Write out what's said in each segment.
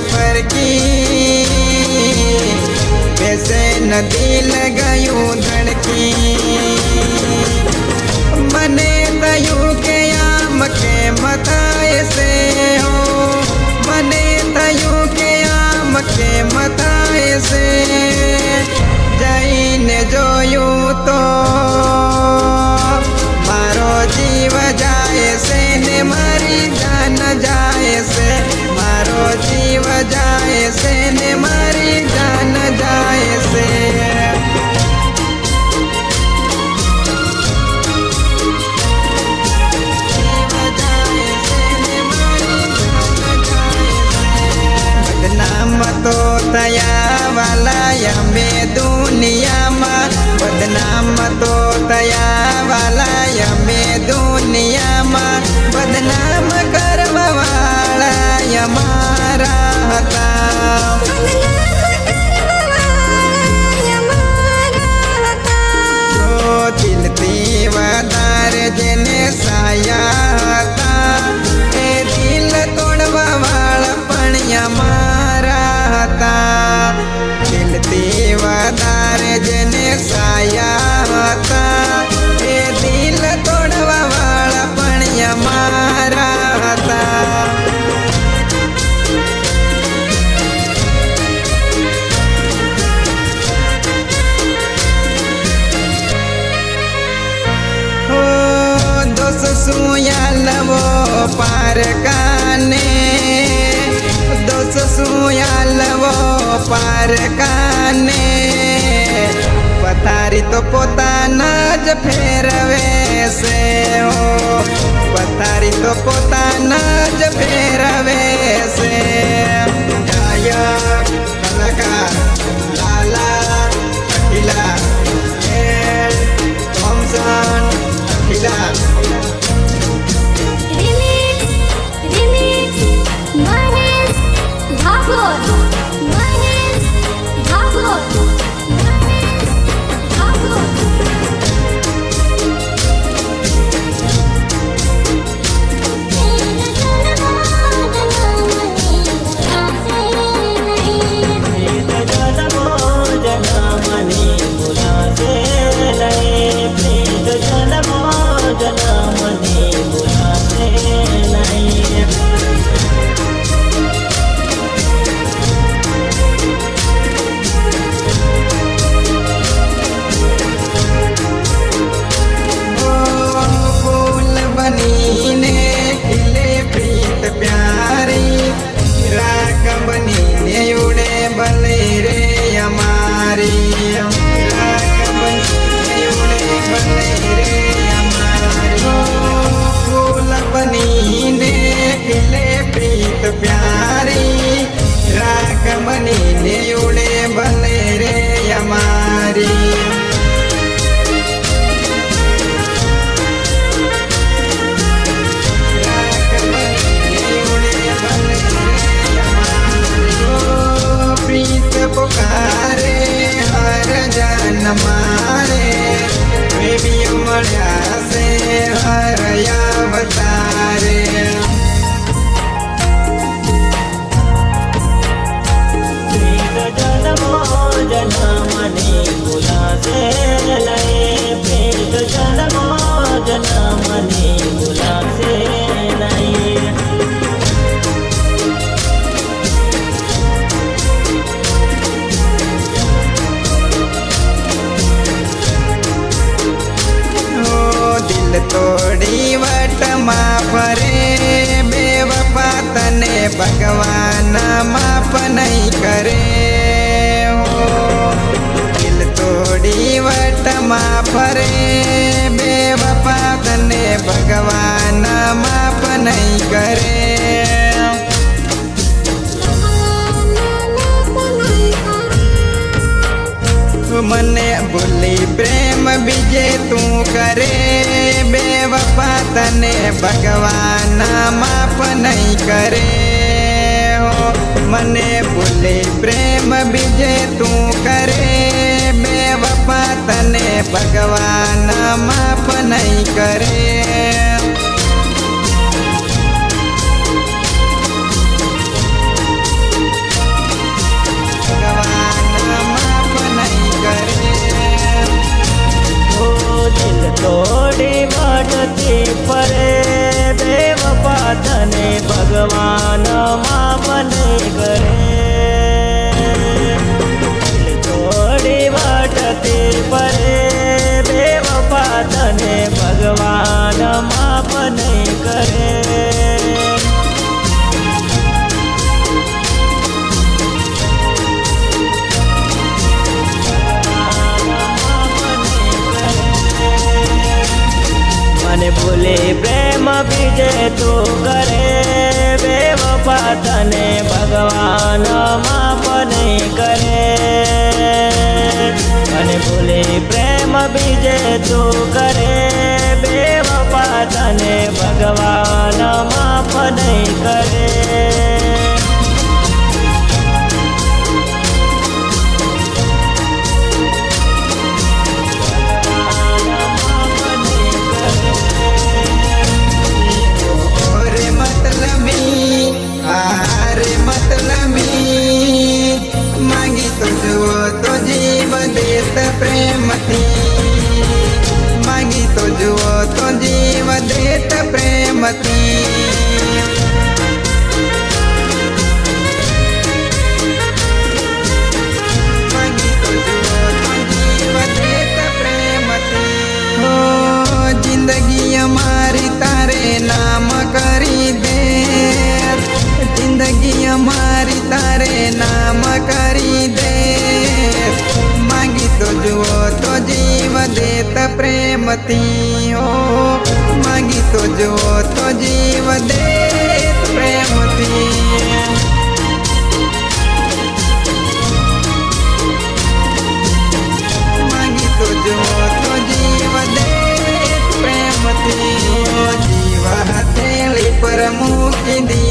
સફર કી कैसे नदी लगायो धड़की मने दयू के आम के मताए से हो मने दयू के आम के मताए से પારકાને દોષ સુયાલવો પારકાને. પથારી તો પોતાના જ ફેરવે છે પથારી તો પોતાના જ ફેરવે भगवान माप नहीं करे। मने बोली, प्रेम विजय तू करे। बेवफा तने भगवान माप नहीं करे। हो मने बोली, प्रेम विजय तू करे। તને ભગવાન માફ નહીં કરે. તોડી મનથી ફરે દેવ પાધને ભગવાન મા ભૂલે પ્રેમ બીજે તું કરે બે વફા તને ભગવાન માફ નહીં કરે અને ભૂલે પ્રેમ બીજે તું કરે બે વફા ભગવાન રહેતી હો માગી તો જો તો જીવ દે પ્રેમથી. માગી તો જો તો જીવ દે પ્રેમથી. જીવા તેલી પર મૂકી દી.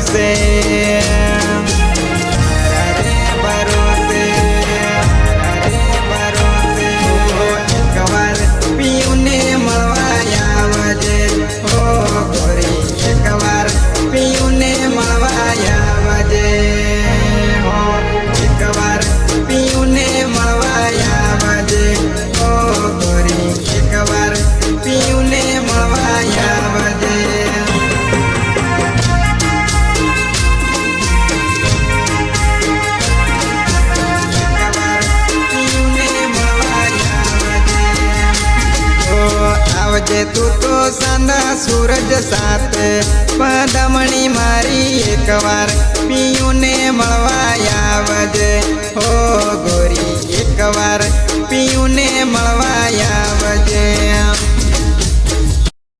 fazer આવજે તું તો સાંધા સૂરજ સાથે પદમણી મારી એકવાર પિયુને મળવા આવજે હો ગોરી એકવાર પિયુને મળવા આવજે